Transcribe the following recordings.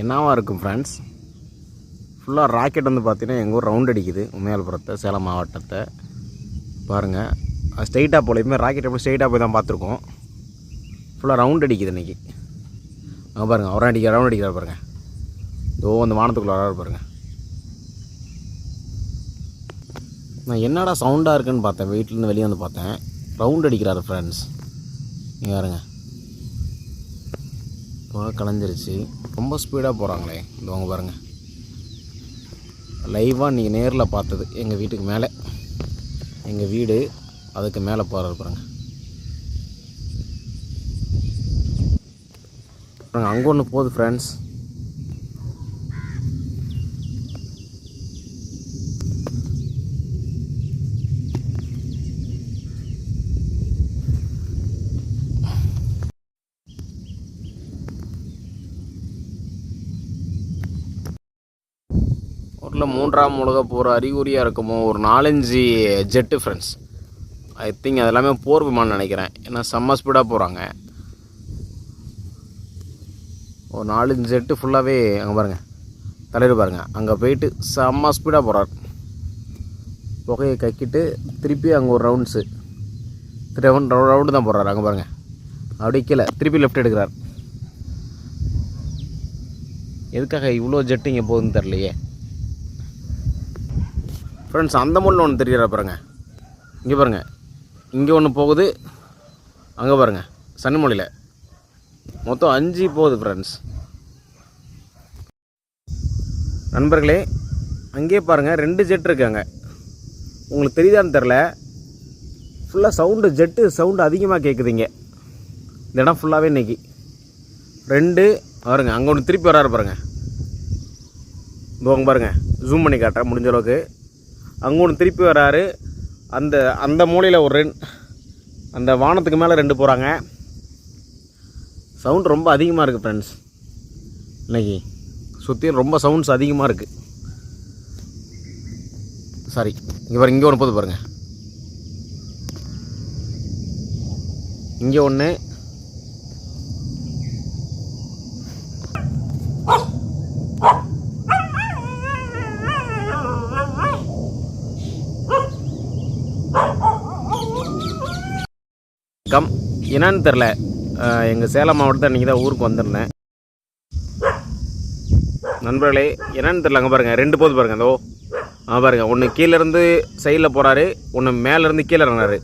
என்னவாக இருக்கும் ஃப்ரெண்ட்ஸ் ஃபுல்லாக ராக்கெட் வந்து பார்த்தீங்கன்னா எங்கள் ஊர் ரவுண்ட் அடிக்குது. உமையால்புரத்தை சேலம் மாவட்டத்தை. பாருங்கள் அது ஸ்ட்ரெயிட்டாக போல. எப்பவுமே ராக்கெட் எப்படி ஸ்ட்ரெயிட்டாக போய் தான் பார்த்துருக்கோம் ஃபுல்லாக ரவுண்ட் அடிக்குது இன்றைக்கி அங்கே பாருங்கள் அவரை அடிக்கிற ரவுண்ட் அடிக்கிறார் பாருங்கள் இதோ அந்த வானத்துக்குள்ள வராரு பாருங்கள் நான் என்னடா சவுண்டாக இருக்குன்னு பார்த்தேன். வீட்டிலேருந்து வெளியே வந்து பார்த்தேன். ரவுண்ட் அடிக்கிறாரு ஃப்ரெண்ட்ஸ் இங்கே பாருங்கள் இப்போ கலைஞ்சிருச்சு. ரொம்ப ஸ்பீடாக போகிறாங்களே இதவங்க பாருங்கள் லைவாக நீங்கள் நேரில் பார்த்தது. எங்கள் வீட்டுக்கு மேலே. எங்கள் வீடு அதுக்கு மேலே போகிறாரு பாருங்கள் பாருங்க அங்கே ஒன்று போகுது ஃப்ரெண்ட்ஸ் ஊரில் மூன்றாம் உலக போகிற அறிகுறியாக இருக்குமோ? ஒரு நாலஞ்சு ஜெட்டு ஃப்ரெண்ட்ஸ் ஐ திங்க் அதெல்லாமே போர் விமானம் நினைக்கிறேன். ஏன்னா செம்ம ஸ்பீடாக போகிறாங்க ஒரு நாலஞ்சு ஜெட்டு ஃபுல்லாகவே அங்கே பாருங்கள் தலைவர் பாருங்கள் அங்கே போயிட்டு செம்ம ஸ்பீடாக போகிறார் புகையை கக்கிட்டு திருப்பி அங்கே ஒரு ரவுண்ட்ஸு ரவுண்ட் ரவுண்டு தான் போடுறாரு அங்கே பாருங்கள் அப்படி கீழே திருப்பி லெஃப்ட் எடுக்கிறார். எதுக்காக இவ்வளோ ஜெட்டு இங்கே போகுதுன்னு தெரிலையே ஃப்ரெண்ட்ஸ் அந்த முள்ள ஒன்று தெரியுறா பாருங்கள் இங்கே பாருங்கள் இங்கே ஒன்று போகுது. அங்கே பாருங்கள் சன்னிமொழியில் மொத்தம் அஞ்சு போகுது ஃப்ரெண்ட்ஸ் நண்பர்களே அங்கேயே பாருங்கள் ரெண்டு ஜெட் இருக்காங்க. உங்களுக்கு தெரியுதான்னு தெரில ஃபுல்லாக சவுண்டு ஜெட்டு சவுண்டு அதிகமாக கேட்குதுங்க இந்த இடம் ஃபுல்லாகவே இன்னைக்கு. ரெண்டு பாருங்க. அங்கே ஒன்று திருப்பி வராரு பாருங்கள் இதோ பாருங்கள் ஜூம் பண்ணி காட்டுறேன். முடிஞ்ச அளவுக்கு. அங்கே ஒன்று திருப்பி வராரு. அந்த அந்த மூலையில் ஒரு ரெண்டு அந்த வானத்துக்கு மேலே ரெண்டு போகிறாங்க சவுண்ட் ரொம்ப அதிகமாக இருக்குது ஃப்ரெண்ட்ஸ் இன்னைக்கு சுற்றியும் ரொம்ப சவுண்ட்ஸ் அதிகமாக இருக்குது சாரி இங்கே பாருங்க இங்கே ஒன்று போது பாருங்கள் இங்கே ஒன்று என்னன்னு தெரில எங்கள் சேலம் மாவட்டத்தில் அன்றைக்கி தான் ஊருக்கு வந்திருந்தேன். நண்பர்களே என்னன்னு தெரில அங்கே பாருங்கள் ரெண்டு போது பாருங்கள் அதோ ஆ பாருங்கள் ஒன்று கீழேருந்து சைடில் போகிறாரு ஒன்று மேலேருந்து கீழே இறங்குறாரு.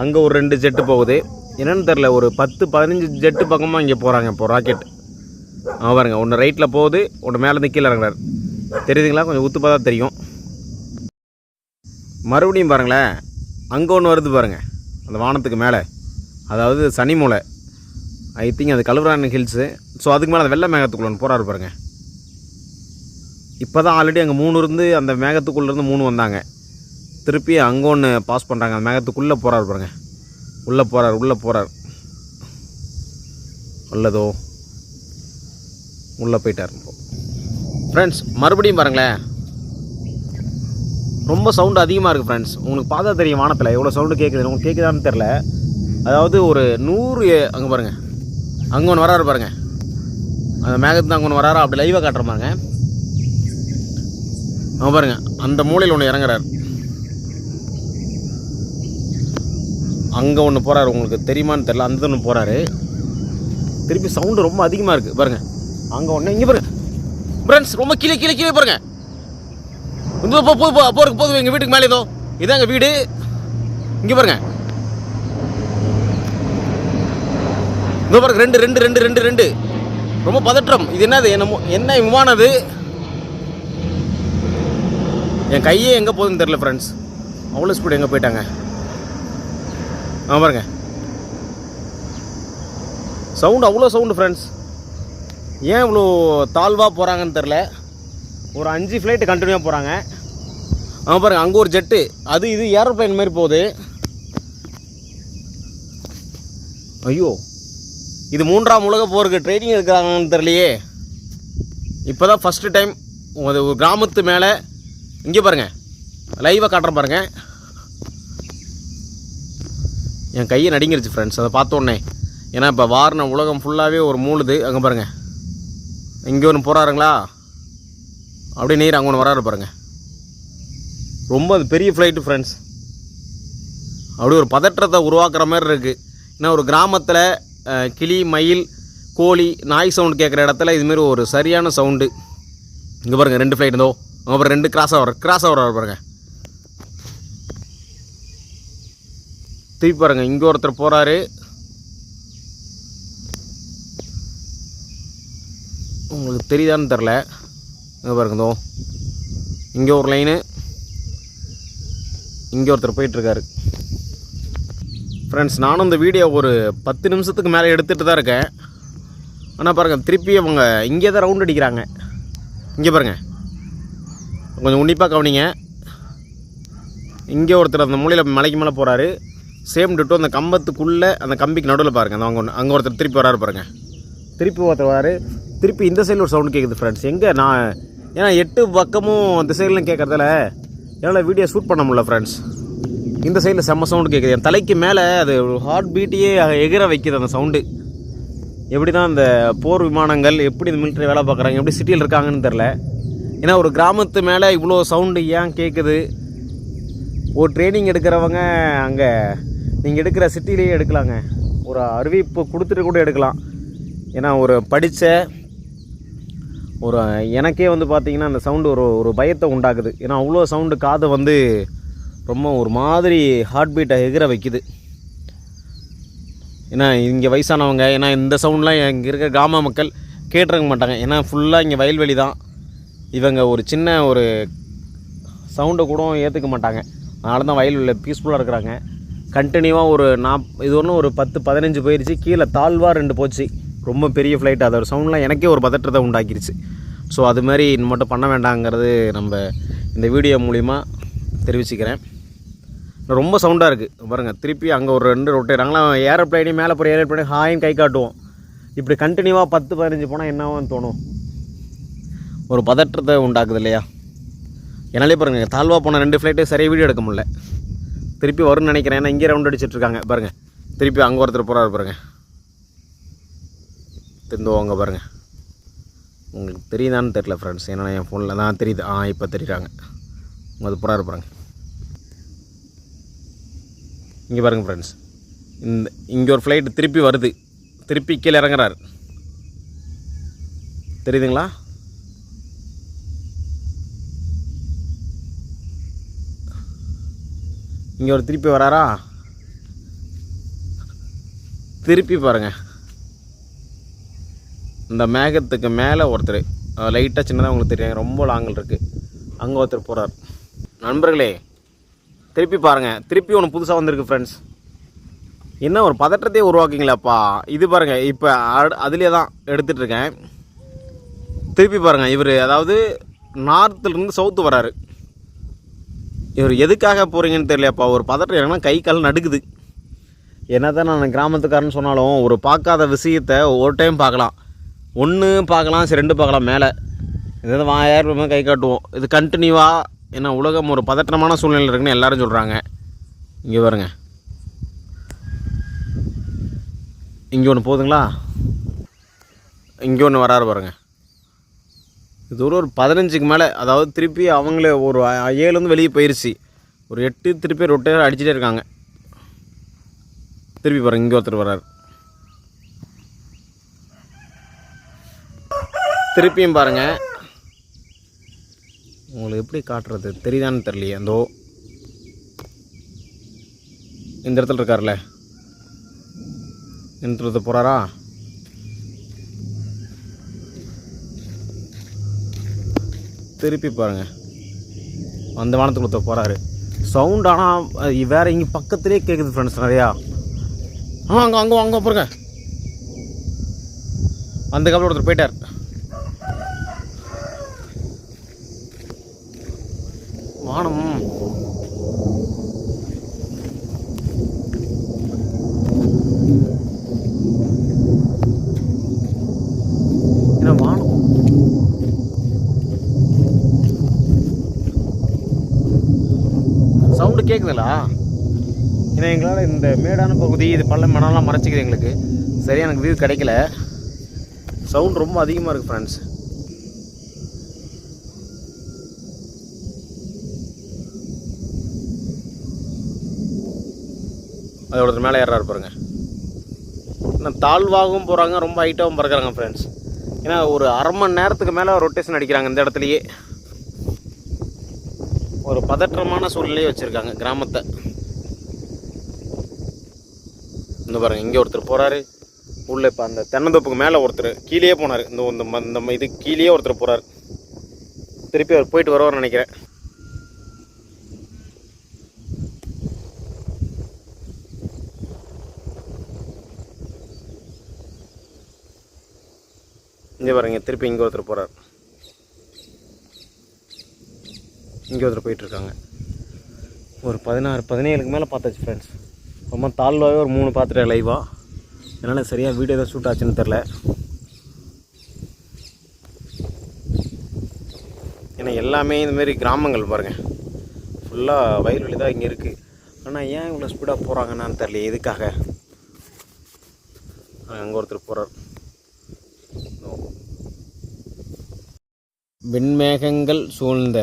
அங்கே ஒரு ரெண்டு ஜெட்டு போகுது. என்னன்னு தெரில ஒரு பத்து பதினஞ்சு ஜெட்டு பக்கமாக இங்கே போகிறாங்க இப்போ ராக்கெட். ஆ பாருங்க ஒன்று ரைட்டில் போகுது ஒன்று மேலேருந்து கீழே இறங்குறாரு. தெரியுதுங்களா? கொஞ்சம் உத்துப்பாக தான் தெரியும். மறுபடியும் பாருங்களேன் அங்கே ஒன்று வருது பாருங்கள் அந்த வானத்துக்கு மேலே. அதாவது சனிமூலை ஐ திங்க் அது கல்வராயன் ஹில்ஸு ஸோ அதுக்கு மேலே அந்த வெள்ளை மேகத்துக்குள்ள ஒன்று போகிறாரு பாருங்கள் இப்போ தான் ஆல்ரெடி அங்கே மூணு இருந்து அந்த மேகத்துக்குள்ளேருந்து மூணு வந்தாங்க. திருப்பி அங்கே ஒன்று பாஸ் பண்ணுறாங்க அந்த மேகத்துக்குள்ளே போகிறாரு பாருங்க. உள்ளே போகிறார் உள்ளே போகிறார் உள்ளதோ உள்ளே போயிட்டார். ஃப்ரெண்ட்ஸ் மறுபடியும் பாருங்களேன். ரொம்ப சவுண்டு அதிகமாக இருக்குது ஃப்ரெண்ட்ஸ் உங்களுக்கு பார்த்தா தெரியும் வானத்தில். எவ்வளோ சவுண்டு கேட்குது உங்களுக்கு கேட்குதான்னு தெரில அதாவது ஒரு நூறு அங்கே பாருங்கள் அங்கே ஒன்று வராரு பாருங்கள் அந்த மேகத்து அங்கே ஒன்று வராரா அப்படி லைவாக காட்டுற பாருங்க. அவன் பாருங்கள் அந்த மூலையில் ஒன்று இறங்குறாரு. அங்கே ஒன்று போகிறாரு உங்களுக்கு தெரியுமான்னு தெரில அந்த ஒன்று போகிறாரு திருப்பி சவுண்டு ரொம்ப அதிகமாக இருக்குது பாருங்கள் அங்கே ஒன்று இங்கே பாருங்க. ஃப்ரெண்ட்ஸ் ரொம்ப கீழே கீழே கீழே பாருங்கள் இந்த போ போது போகிறதுக்கு போகுது எங்கள் வீட்டுக்கு மேலே ஏதோ. இதான் எங்கள் வீடு. இங்கே பாருங்க. இந்த பாருங்க ரெண்டு ரெண்டு ரெண்டு ரெண்டு ரெண்டு. ரொம்ப பதற்றம். இது என்னது? என்ன என்ன விமானது என் கையே எங்கே போகுதுன்னு தெரில ஃப்ரெண்ட்ஸ் அவ்வளோ ஸ்பீடு எங்கே போயிட்டாங்க? ஆ பாருங்க. சவுண்டு அவ்வளோ சவுண்டு ஃப்ரெண்ட்ஸ் ஏன் இவ்வளோ தாழ்வாக போகிறாங்கன்னு தெரில ஒரு அஞ்சு ஃப்ளைட்டு கண்டினியூவாக போகிறாங்க ஆ பாருங்க அங்கே ஒரு ஜெட்டு அது இது ஏரோப்ளைன் மாதிரி போகுது. ஐயோ. இது மூன்றாம் உலக போருக்கு ட்ரைனிங் இருக்கிறாங்கன்னு தெரியலையே. இப்போ தான் ஃபஸ்ட்டு டைம் ஒரு ஒரு கிராமத்து மேலே இங்கே பாருங்கள் லைவாக காட்டுறேன் பாருங்கள் என் கையை நடுங்கிருச்சு ஃப்ரெண்ட்ஸ் அதை பார்த்தோன்னே ஏன்னா இப்போ வாரின உலகம் ஃபுல்லாகவே ஒரு மூழுது அங்கே பாருங்கள் இங்கே ஒன்று போகிறாருங்களா அப்படியே நீர் அங்கே ஒன்று வராரு பாருங்கள் ரொம்ப அது பெரிய ஃப்ளைட்டு ஃப்ரெண்ட்ஸ் அப்படி ஒரு பதற்றத்தை உருவாக்குற மாதிரி இருக்குது ஏன்னா ஒரு கிராமத்தில் கிளி மயில் கோழி நாய் சவுண்டு கேட்குற இடத்துல இதுமாரி ஒரு சரியான சவுண்டு. இங்கே பாருங்கள் ரெண்டு ஃப்ளைட் இருந்தோ அங்கே அப்புறம் ரெண்டு கிராஸாக வர கிராஸாக வர பாருங்கள் திருப்பி பாருங்க இங்கே ஒருத்தர் போகிறாரு உங்களுக்கு தெரியுதான்னு தெரில இங்கே பாருங்கதோ இங்கே ஒரு லைனு இங்கே ஒருத்தர் போயிட்டுருக்காரு ஃப்ரெண்ட்ஸ் நானும் இந்த வீடியோ ஒரு பத்து நிமிஷத்துக்கு மேலே எடுத்துகிட்டு தான் இருக்கேன். ஆனால் பாருங்கள் திருப்பி அவங்க இங்கே தான் ரவுண்ட் அடிக்கிறாங்க. இங்கே பாருங்கள் கொஞ்சம் உன்னிப்பாக கவனிங்க. இங்கே ஒருத்தர் அந்த மூலையில் மலைக்கு மேலே போகிறாரு சேம் டிட்டோ அந்த கம்பத்துக்குள்ளே அந்த கம்பிக்கு நடுவில் பாருங்கள் அந்த அங்கே அங்கே ஒருத்தர் திருப்பி வராரு பாருங்கள் திருப்பி ஒருத்தர் வராரு. திருப்பி இந்த சைடில் ஒரு சவுண்டு கேட்குது ஃப்ரெண்ட்ஸ் எங்கே நான் ஏன்னா எட்டு பக்கமும் அந்த சைட்லாம் கேட்குறதால என்னால் வீடியோ ஷூட் பண்ண முடியல ஃப்ரெண்ட்ஸ் இந்த சைடில் செம்ம சவுண்டு கேட்குது என் தலைக்கு மேலே அது ஹார்ட் பீட்டையே எகிற வைக்குது அந்த சவுண்டு எப்படி தான் அந்த போர் விமானங்கள் எப்படி இந்த மிலிட்டரி வேலை பார்க்குறாங்க எப்படி சிட்டியில் இருக்காங்கன்னு தெரில ஏன்னா ஒரு கிராமத்து மேலே இவ்வளோ சவுண்டு ஏன் கேட்குது ஒரு ட்ரைனிங் எடுக்கிறவங்க அங்கே நீங்கள் எடுக்கிற சிட்டிலேயே எடுக்கலாங்க. ஒரு அறிவிப்பு கொடுத்துட்டு கூட எடுக்கலாம். ஏன்னா ஒரு படித்த ஒரு எனக்கே வந்து பார்த்தீங்கன்னா அந்த சவுண்டு ஒரு ஒரு பயத்தை உண்டாக்குது. ஏன்னா அவ்வளோ சவுண்டு காதை வந்து ரொம்ப ஒரு மாதிரி ஹார்ட் பீட்டை எகிற வைக்குது. ஏன்னா இங்கே வயசானவங்க ஏன்னா இந்த சவுண்ட்லாம் இங்கே இருக்க கிராம மக்கள் கேட்டுருக்க மாட்டாங்க. ஏன்னா ஃபுல்லாக இங்கே வயல்வெளி தான். இவங்க ஒரு சின்ன ஒரு சவுண்டை கூட ஏற்றுக்க மாட்டாங்க. அதனால தான் வயல்வெளியில் பீஸ்ஃபுல்லாக இருக்கிறாங்க. கண்டினியூவாக ஒரு நாப் இது ஒன்றும் ஒரு பத்து பதினஞ்சு போயிடுச்சு கீழே தாழ்வாக ரெண்டு போச்சு. ரொம்ப பெரிய ஃப்ளைட் அதோட சவுண்ட்லாம் எனக்கே ஒரு பதற்றத்தை உண்டாக்கிருச்சு. ஸோ அது மாதிரி இன்னும் மட்டும் பண்ண வேண்டாங்கிறது நம்ம இந்த வீடியோ மூலிமா தெரிவிச்சுக்கிறேன். ரொம்ப சவுண்டாக இருக்குது பாருங்கள் திருப்பி அங்கே ஒரு ரெண்டு ரொட்டேட் நாங்களாம் ஏரோப்ளைனே மேலே போகிற ஏரோப்ளைனே ஹாயின் கை காட்டுவோம். இப்படி கண்டினியூவாக பத்து பதினஞ்சு போனால் என்னவான்னு தோணும்? ஒரு பதற்றத்தை உண்டாக்குது இல்லையா? என்னாலே பாருங்கள் தாழ்வாக போன ரெண்டு ஃப்ளைட்டு சரியாக வீடியோ எடுக்க முடியல. திருப்பி வரும்னு நினைக்கிறேன் ஏன்னா இங்கே ரவுண்ட் அடிச்சிட்ருக்காங்க பாருங்கள் திருப்பி அங்கே ஒருத்தர் போகிறாரு பாருங்கள் திருந்துவாங்க பாருங்கள் உங்களுக்கு தெரியுதான்னு தெரில ஃப்ரெண்ட்ஸ் ஏன்னா என் ஃபோனில் தான் தெரியுது. ஆ இப்போ தெரியுறாங்க. அது போகிறாரு பாருங்கள் இங்கே பாருங்கள் ஃப்ரெண்ட்ஸ் இந்த இங்கே ஒரு ஃப்ளைட் திருப்பி வருது. திருப்பி கீழே இறங்குறாரு. தெரியுதுங்களா? இங்கே ஒரு திருப்பி வராரா? திருப்பி பாருங்கள் இந்த மேகத்துக்கு மேலே ஒருத்தர் லைட்டாக சின்னதாக உங்களுக்கு தெரியும். ரொம்ப லாங்கில் இருக்குது அங்கே ஒருத்தர் போகிறார் நண்பர்களே திருப்பி பாருங்கள் திருப்பி ஒன்று புதுசாக வந்திருக்கு ஃப்ரெண்ட்ஸ் என்ன ஒரு பதற்றத்தையே உருவாக்குங்களேப்பா இது பாருங்கள் இப்போ அதுலேயே தான் எடுத்துகிட்டு இருக்கேன். திருப்பி பாருங்கள் இவர் அதாவது நார்த்துலேருந்து சவுத்து வராரு. இவர் எதுக்காக போகிறீங்கன்னு தெரியலையாப்பா? ஒரு பதட்டம் என்னென்னா கை கால் நடுக்குது. என்ன தான் நான் கிராமத்துக்காரன்னு சொன்னாலும் ஒரு பார்க்காத விஷயத்த ஒரு டைம் பார்க்கலாம். ஒன்று பார்க்கலாம் சரி ரெண்டு பார்க்கலாம் மேலே. இது வாயாயிரம் கை காட்டுவோம். இது கண்டினியூவாக ஏன்னா உலகம் ஒரு பதற்றமான சூழ்நிலை இருக்குன்னு எல்லாரும் சொல்கிறாங்க இங்கே பாருங்க. இங்கே ஒன்று போதுங்களா? இங்கே ஒன்று வராரு பாருங்க. இது ஒரு ஒரு பதினஞ்சுக்கு மேலே அதாவது திருப்பி அவங்களே ஒரு ஏழுலேருந்து வெளியே போயிருச்சு. ஒரு எட்டு திருப்பி ரொட்டேட் அடிச்சுட்டே இருக்காங்க. திருப்பி பாருங்க இங்கே ஒருத்தர் வராரு. திருப்பியும் பாருங்கள் உங்களுக்கு எப்படி காட்டுறது? தெரியுதான்னு தெரியலையே. அந்தோ இந்த இடத்துல இருக்கார்ல நின்றுறது போகிறாரா திருப்பி பாருங்க. அந்த வானத்துக்குள்ள போகிறாரு சவுண்ட் ஆனால் வேறு இங்கே பக்கத்துலேயே கேட்குது ஃப்ரெண்ட்ஸ் நிறையா. ஆ அங்கே அங்கே அங்கே பாருங்க. அந்த கப்பல் ஒருத்தர் போயிட்டார். வானம். என்ன வானம்? சவுண்டு கேட்குதுங்களா ஏன்னா எங்களால் இந்த மேடான பகுதி இது பள்ளம் மணம்லாம் மறைச்சிக்குது எங்களுக்கு. சரியாக எனக்கு வியூ கிடைக்கல. சவுண்ட் ரொம்ப அதிகமாக இருக்குது ஃப்ரெண்ட்ஸ் அது ஒருத்தர் மேலே ஏறாரு பாருங்க. இன்னும் தாழ்வாகவும் போகிறாங்க ரொம்ப ஹைட்டாகவும் பறக்கிறாங்க ஃப்ரெண்ட்ஸ் ஏன்னா ஒரு அரை மணி நேரத்துக்கு மேலே ரொட்டேஷன் அடிக்கிறாங்க இந்த இடத்துலையே. ஒரு பதற்றமான சூழ்நிலையை வச்சுருக்காங்க கிராமத்தை. இந்த பாருங்கள் இங்கே ஒருத்தர் போகிறாரு உள்ளே இப்போ அந்த தென்னந்தோப்புக்கு மேலே ஒருத்தர் கீழேயே போனார். இந்த இந்த ம- இது கீழேயே ஒருத்தர் போகிறார் திருப்பி அவர் போயிட்டு வருவார்னு நினைக்கிறேன். இங்கே பாருங்க திருப்பி இங்கே ஒருத்தர் போகிறார் இங்கே ஒருத்தர் போயிட்டுருக்காங்க. ஒரு பதினாறு பதினேழுக்கு மேலே பார்த்தாச்சு ஃப்ரெண்ட்ஸ் ரொம்ப தாழ்வாகவே ஒரு மூணு பார்த்துட்டேன் லைவாக என்னால் சரியாக வீடியோ தான் ஷூட் ஆச்சுன்னு தெரில ஏன்னா எல்லாமே இந்த மாதிரி கிராமங்கள் பாருங்கள் ஃபுல்லாக வயல்வெளி தான் இங்கே இருக்குது ஆனால் ஏன் இவ்வளோ ஸ்பீடாக போகிறாங்கன்னு தெரில எதுக்காக? அங்கே ஒருத்தர் போகிறார் வெண்மேகங்கள் சூழ்ந்த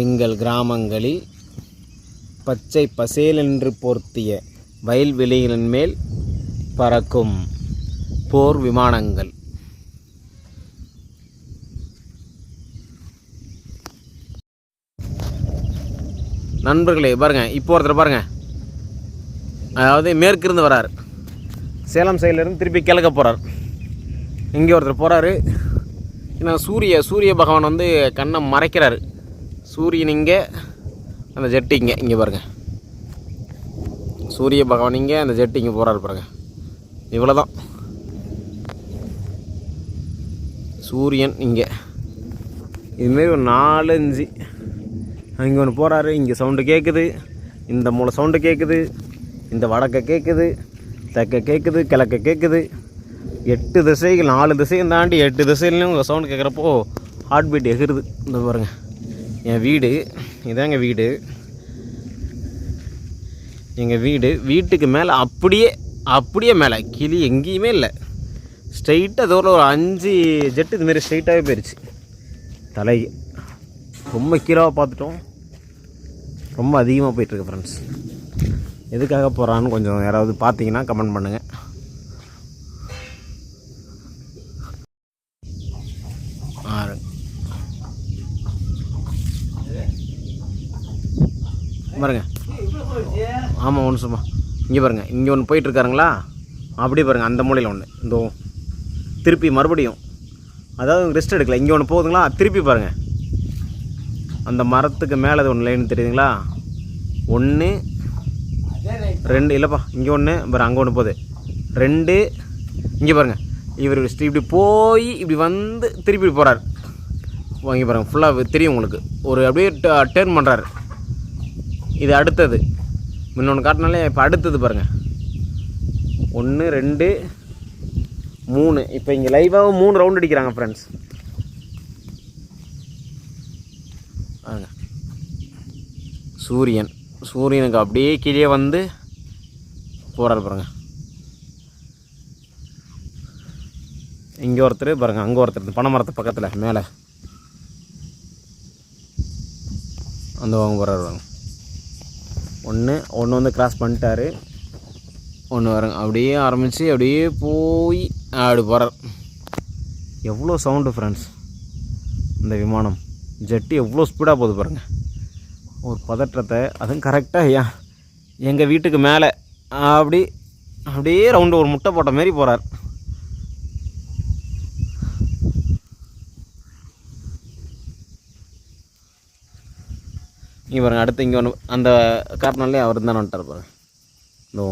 எங்கள் கிராமங்களில் பச்சை பசேலென்று போர்த்திய வயல்வெளிகளின் மேல் பறக்கும் போர் விமானங்கள். நண்பர்களே பாருங்க இப்போ ஒருத்தர் பாருங்க. அதாவது மேற்கிருந்து வரார். சேலம் சைட்லேருந்து திருப்பி கிழக்க போகிறார் இங்கே ஒருத்தர் போகிறாரு ஏன்னா சூரிய சூரிய பகவான் வந்து கண்ணை மறைக்கிறாரு. சூரியன் இங்கே அந்த ஜெட்டு இங்கே. இங்கே பாருங்கள் சூரிய பகவான் இங்கே அந்த ஜெட்டு இங்கே போகிறாரு பாருங்க. இவ்வளோ தான் சூரியன் இங்கே. இதுமாரி ஒரு நாலஞ்சு இங்கே ஒன்று போகிறாரு இங்கே சவுண்டு கேட்குது இந்த மூளை சவுண்டு கேட்குது இந்த வடக்க கேட்குது தெற்க கேட்குது கிழக்க கேட்குது எட்டு திசைகள் நாலு திசையும் தாண்டி எட்டு திசையிலையும் உங்கள் சவுண்டு கேட்குறப்போ ஹார்ட் பீட் எகிருது. இந்த பாருங்க. என் வீடு இதாங்க வீடு. எங்கள் வீடு வீட்டுக்கு மேலே அப்படியே அப்படியே மேலே. கிளி எங்கேயுமே இல்லை. ஸ்ட்ரைட்டாக தூரம் ஒரு அஞ்சு ஜெட்டு இதுமாரி ஸ்ட்ரைட்டாகவே போயிடுச்சு தலை. ரொம்ப கீழாக பார்த்துட்டோம். ரொம்ப அதிகமாக போயிட்டுருக்கு ஃப்ரெண்ட்ஸ் எதுக்காக போகிறான்னு கொஞ்சம் யாராவது பார்த்தீங்கன்னா கமெண்ட் பண்ணுங்கள் பாருங்க. ஆமாம் ஒன்று சும்மா. இங்கே பாருங்க. இங்கே ஒன்று போயிட்டு இருக்காருங்களா அப்படியே பாருங்க அந்த மூலையில் ஒன்று இந்த திருப்பி மறுபடியும். அதாவது ரெஸ்ட் எடுக்கல. இங்கே ஒன்று போகுதுங்களா? திருப்பி பாருங்க. அந்த மரத்துக்கு மேலே அது ஒன்று லைன் தெரியுதுங்களா? ஒன்று ரெண்டு இல்லைப்பா இங்கே ஒன்று பாரு அங்கே ஒன்று போகுது. ரெண்டு இங்கே பாருங்க. இவர் இப்படி போய் இப்படி வந்து திருப்பி போகிறார் இங்கே பாருங்க ஃபுல்லாக தெரியும் உங்களுக்கு. ஒரு அப்படியே uh, டேர்ன் பண்ணுறாரு இது அடுத்தது. இன்னொன்று காட்டினாலே இப்போ அடுத்தது பாருங்கள் ஒன்று ரெண்டு மூணு. இப்போ இங்கே லைவாக மூணு ரவுண்ட் அடிக்கிறாங்க ஃப்ரெண்ட்ஸ் பாருங்க சூரியன். சூரியனுக்கு அப்படியே கீழே வந்து போகிறார் பாருங்க. இங்கே ஒருத்தர் பாருங்கள் அங்கே ஒருத்தர் பனை மரத்து பக்கத்தில் மேலே. அந்த வாங்க போகிறாரு ஒன்று ஒன்று வந்து கிராஸ் பண்ணிட்டாரு. ஒன்று வருங்க அப்படியே ஆரம்பித்து அப்படியே போய் அப்படி போகிறார் எவ்வளோ சவுண்டு ஃப்ரெண்ட்ஸ் இந்த விமானம். ஜெட்டு எவ்வளோ ஸ்பீடாக போகுது பாருங்கள் ஒரு பதற்றத்தை அதுவும் கரெக்டாக ஏன் எங்கள் வீட்டுக்கு மேலே அப்படி அப்படியே ரவுண்டு ஒரு முட்டை போட்ட மாரி போகிறார் இங்கே பாருங்க அடுத்து இங்கே ஒன்று அந்த காட்டினாலே அவர் தான் வந்துட்டார் பாருங்க இந்த